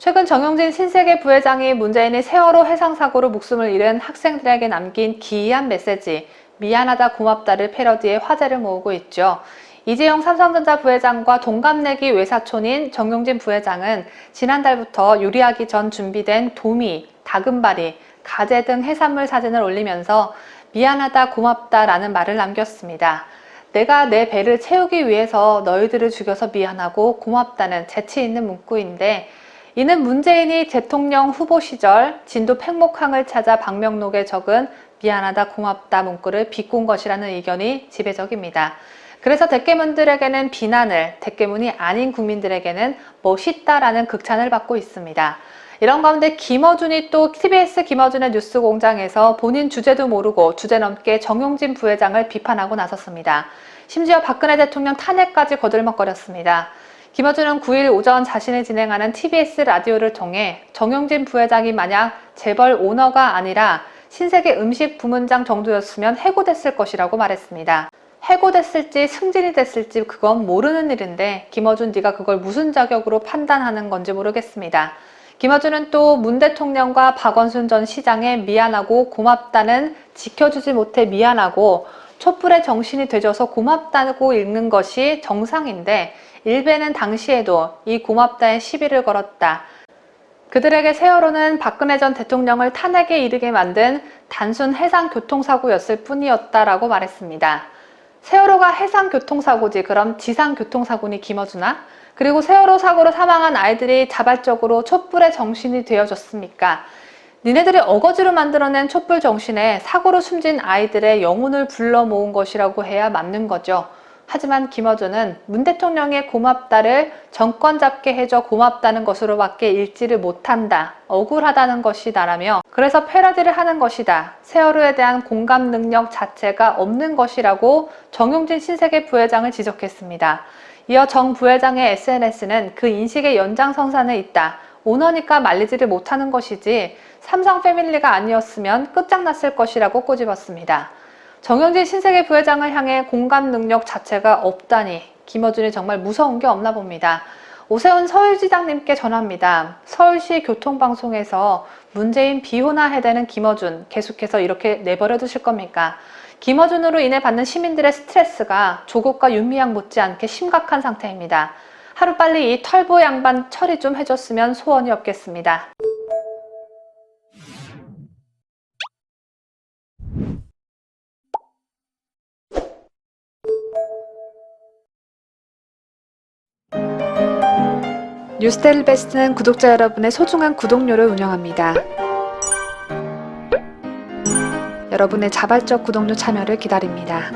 최근 정용진 신세계 부회장이 문재인의 세월호 해상 사고로 목숨을 잃은 학생들에게 남긴 기이한 메시지, 미안하다 고맙다를 패러디해 화제를 모으고 있죠. 이재용 삼성전자 부회장과 동갑내기 외사촌인 정용진 부회장은 지난달부터 요리하기 전 준비된 도미, 다금바리, 가재 등 해산물 사진을 올리면서 미안하다 고맙다라는 말을 남겼습니다. 내가 내 배를 채우기 위해서 너희들을 죽여서 미안하고 고맙다는 재치 있는 문구인데 이는 문재인이 대통령 후보 시절 진도 팽목항을 찾아 방명록에 적은 미안하다 고맙다 문구를 비꼰 것이라는 의견이 지배적입니다. 그래서 대깨문들에게는 비난을, 대깨문이 아닌 국민들에게는 멋있다라는 극찬을 받고 있습니다. 이런 가운데 김어준이 또 TBS 김어준의 뉴스 공장에서 본인 주제도 모르고 주제 넘게 정용진 부회장을 비판하고 나섰습니다. 심지어 박근혜 대통령 탄핵까지 거들먹거렸습니다. 김어준은 9일 오전 자신이 진행하는 TBS 라디오를 통해 정용진 부회장이 만약 재벌 오너가 아니라 신세계 음식 부문장 정도였으면 해고됐을 것이라고 말했습니다. 해고됐을지 승진이 됐을지 그건 모르는 일인데 김어준 네가 그걸 무슨 자격으로 판단하는 건지 모르겠습니다. 김어준은 또 문 대통령과 박원순 전 시장에 미안하고 고맙다는 지켜주지 못해 미안하고 촛불의 정신이 되져서 고맙다고 읽는 것이 정상인데 일베는 당시에도 이 고맙다에 시비를 걸었다. 그들에게 세월호는 박근혜 전 대통령을 탄핵에 이르게 만든 단순 해상 교통사고였을 뿐이었다라고 말했습니다. 세월호가 해상 교통사고지 그럼 지상 교통사고니 김어주나? 그리고 세월호 사고로 사망한 아이들이 자발적으로 촛불의 정신이 되어줬습니까? 니네들이 어거지로 만들어낸 촛불 정신에 사고로 숨진 아이들의 영혼을 불러 모은 것이라고 해야 맞는 거죠. 하지만 김어준은 문 대통령의 고맙다를 정권 잡게 해줘 고맙다는 것으로밖에 읽지를 못한다. 억울하다는 것이다라며 그래서 패러디를 하는 것이다. 세월호에 대한 공감 능력 자체가 없는 것이라고 정용진 신세계 부회장을 지적했습니다. 이어 정 부회장의 SNS는 그 인식의 연장선상에 있다. 오너니까 말리지를 못하는 것이지 삼성 패밀리가 아니었으면 끝장났을 것이라고 꼬집었습니다. 정영진 신세계 부회장을 향해 공감 능력 자체가 없다니 김어준이 정말 무서운 게 없나 봅니다. 오세훈 서울시장님께 전합니다. 서울시 교통방송에서 문재인 비호나 해대는 김어준 계속해서 이렇게 내버려 두실 겁니까? 김어준으로 인해 받는 시민들의 스트레스가 조국과 윤미향 못지않게 심각한 상태입니다. 하루빨리 이 털보 양반 처리 좀 해줬으면 소원이 없겠습니다. 뉴스데일 베스트는 구독자 여러분의 소중한 구독료를 운영합니다. 여러분의 자발적 구독료 참여를 기다립니다.